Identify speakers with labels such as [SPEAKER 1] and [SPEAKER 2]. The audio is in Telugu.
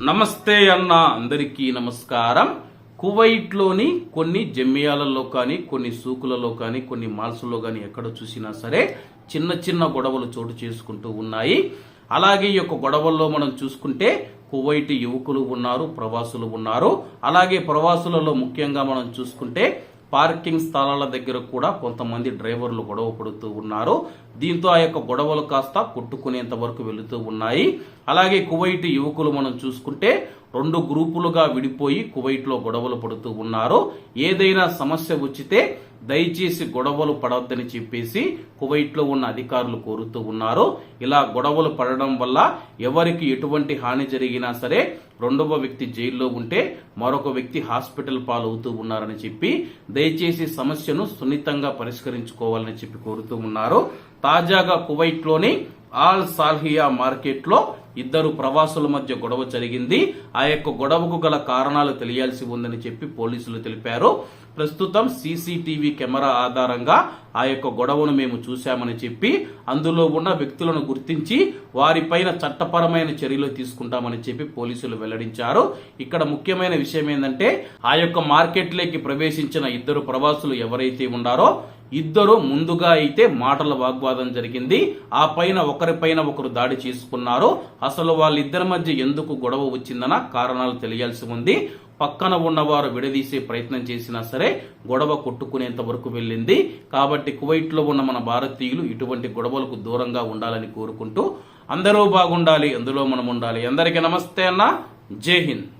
[SPEAKER 1] నమస్తే అన్న అందరికీ నమస్కారం. కువైట్లోని కొన్ని జమ్మియాలలో కానీ కొన్ని సూకులలో కానీ కొన్ని మాల్స్లో కానీ ఎక్కడ చూసినా సరే చిన్న చిన్న గొడవలు చోటు చేసుకుంటూ ఉన్నాయి. అలాగే ఈ యొక్క గొడవల్లో మనం చూసుకుంటే కువైట్ యువకులు ఉన్నారు ప్రవాసులు ఉన్నారు. అలాగే ప్రవాసులలో ముఖ్యంగా మనం చూసుకుంటే పార్కింగ్ స్థలాల దగ్గర కూడా కొంతమంది డ్రైవర్లు గొడవ పడుతూ ఉన్నారు. దీంతో ఆ యొక్క గొడవలు కాస్త కొట్టుకునేంత వరకు వెళుతూ ఉన్నాయి. అలాగే కువైట్ యువకులు మనం చూసుకుంటే రెండు గ్రూపులుగా విడిపోయి కువైట్లో గొడవలు పడుతూ ఉన్నారు. ఏదైనా సమస్య వచ్చితే దయచేసి గొడవలు పడవద్దని చెప్పేసి కువైట్లో ఉన్న అధికారులు కోరుతూ ఉన్నారు. ఇలా గొడవలు పడడం వల్ల ఎవరికి ఎటువంటి హాని జరిగినా సరే రెండవ వ్యక్తి జైల్లో ఉంటే మరొక వ్యక్తి హాస్పిటల్ పాలవుతూ ఉన్నారని చెప్పి దయచేసి సమస్యను సున్నితంగా పరిష్కరించుకోవాలని చెప్పి కోరుతూ ఉన్నారు. తాజాగా కువైట్లోని ఆల్ సాల్హియా మార్కెట్లో ఇద్దరు ప్రవాసుల మధ్య గొడవ జరిగింది. ఆ యొక్క గొడవకు గల కారణాలు తెలియాల్సి ఉందని చెప్పి పోలీసులు తెలిపారు. ప్రస్తుతం సీసీటీవీ కెమెరా ఆధారంగా ఆ యొక్క గొడవను మేము చూశామని చెప్పి అందులో ఉన్న వ్యక్తులను గుర్తించి వారిపైన చట్టపరమైన చర్యలు తీసుకుంటామని చెప్పి పోలీసులు వెల్లడించారు. ఇక్కడ ముఖ్యమైన విషయం ఏంటంటే ఆ యొక్క మార్కెట్లోకి ప్రవేశించిన ఇద్దరు ప్రవాసులు ఎవరైతే ఉన్నారో ఇద్దరు ముందుగా అయితే మాటల వాగ్వాదం జరిగింది. ఆ పైన ఒకరిపైన ఒకరు దాడి చేసుకున్నారు. అసలు వాళ్ళిద్దరి మధ్య ఎందుకు గొడవ వచ్చిందన్న కారణాలు తెలియాల్సి ఉంది. పక్కన ఉన్నవారు విడదీసే ప్రయత్నం చేసినా సరే గొడవ కొట్టుకునేంత వరకు వెళ్ళింది. కాబట్టి కువైట్లో ఉన్న మన భారతీయులు ఇటువంటి గొడవలకు దూరంగా ఉండాలని కోరుకుంటూ అందరూ బాగుండాలి అందులో మనం ఉండాలి. అందరికీ నమస్తే అన్న. జై హింద్.